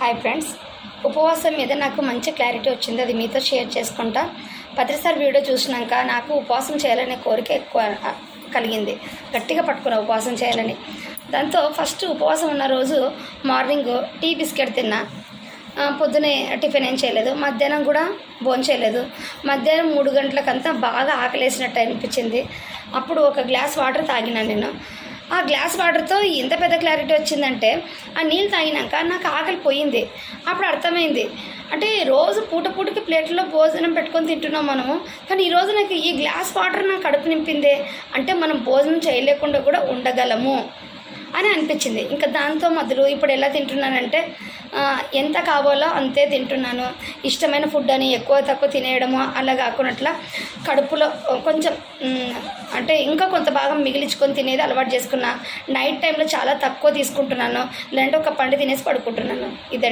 Hi friends ఉపవాసం మీద నాకు మంచి క్లారిటీ వచ్చింది. అది మీతో షేర్ చేసుకుంటా. పత్రిసారి వీడియో చూసినాక నాకు ఉపవాసం చేయాలనే కోరిక ఎక్కువ కలిగింది. గట్టిగా పట్టుకున్నా ఉపవాసం చేయాలని. దాంతో ఫస్ట్ ఉపవాసం ఉన్న రోజు మార్నింగ్ టీ బిస్కెట్ తిన్నా. పొద్దునే టిఫిన్ ఏం చేయలేదు. మధ్యాహ్నం కూడా భోజనం చేయలేదు. మధ్యాహ్నం మూడు గంటలకంతా బాగా ఆకలేసినట్టు అనిపించింది. అప్పుడు ఒక గ్లాస్ వాటర్ తాగినా నేను. ఆ గ్లాస్ వాటర్తో ఎంత పెద్ద క్లారిటీ వచ్చిందంటే ఆ నీళ్ళు తాగినాక నాకు ఆకలి పోయింది. అప్పుడు అర్థమైంది. అంటే రోజు పూట పూటకి ప్లేట్లో భోజనం పెట్టుకొని తింటున్నాం మనము కానీ ఈరోజు నాకు ఈ గ్లాస్ వాటర్ నాకు కడుపు నింపిందే. అంటే మనం భోజనం చేయలేకుండా కూడా ఉండగలము అని అనిపించింది. ఇంకా దాంతో మొదలు ఇప్పుడు ఎలా తింటున్నానంటే ఎంత కావాలో అంతే తింటున్నాను. ఇష్టమైన ఫుడ్ అని ఎక్కువ తక్కువ తినేయడము అలా కాకున్నట్ల కడుపులో కొంచెం అంటే ఇంకా కొంత భాగం మిగిలించుకొని తినేది అలవాటు చేసుకున్నా. నైట్ టైంలో చాలా తక్కువ తీసుకుంటున్నాను. లేదంటే ఒక పండు తినేసి పడుకుంటున్నాను. ఇదండి.